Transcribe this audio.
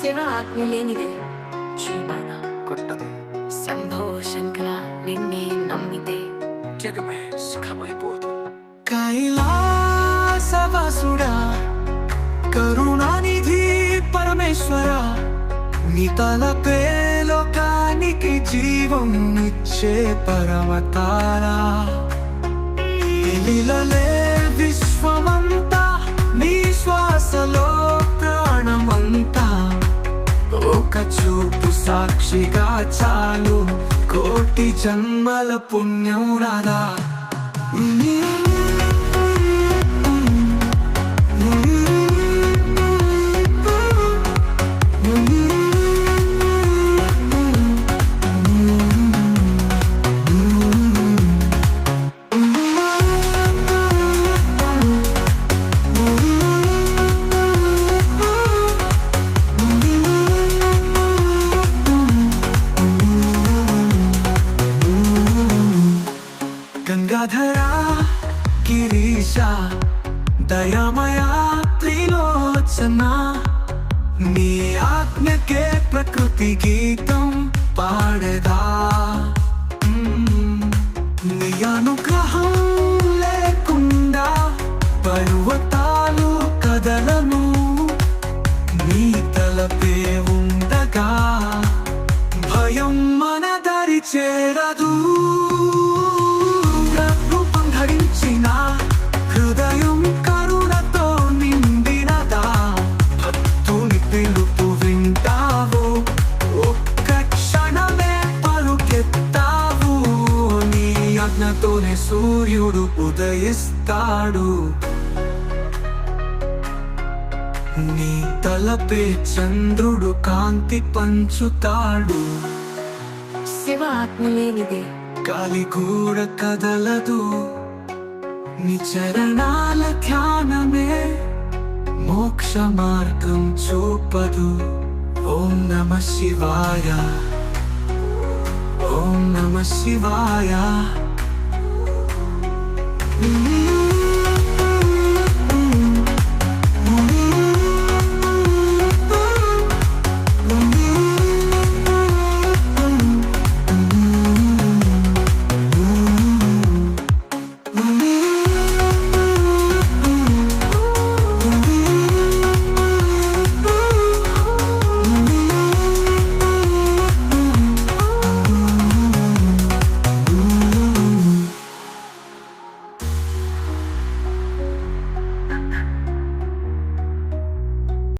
శివ ఆజ్ఞ లేనిదే జీవన కొట్టదు శంభో శంకర నిన్నే నమ్మితే జగమే సుఖమైపోదు కైలాసవాసుడా కరుణానిధి పరమేశ్వర నీ తలపే లోకానికి జీవం ఇచ్చే పరమతారా ఎలిలలే విశ్వమంతా సాక్షిగా చాలు. కోటి జన్మల పుణ్యం రాదా గంగాధరా గిరీశ దయామయా త్రిలోచన నీ ఆజ్ఞకే ప్రకృతి గీతం పాడదా? నీ అనుగ్రహం లేకుండా పర్వతాలు కదలను నీ తలపే ఉండగా భయం మన దరి చేరదు. అజ్ఞతోనే సూర్యుడు ఉదయిస్తాడు. నీ తలపే చంద్రుడు కాంతి పంచుతాడు. శివ ఆజ్ఞ లేనిదే గాలి కూడా కదలదు. నీ చరణాల ధ్యానమే మోక్ష మార్గం చూపదు. ఓం నమ శివాయ. ఓం నమ శివాయ. Mm-hmm.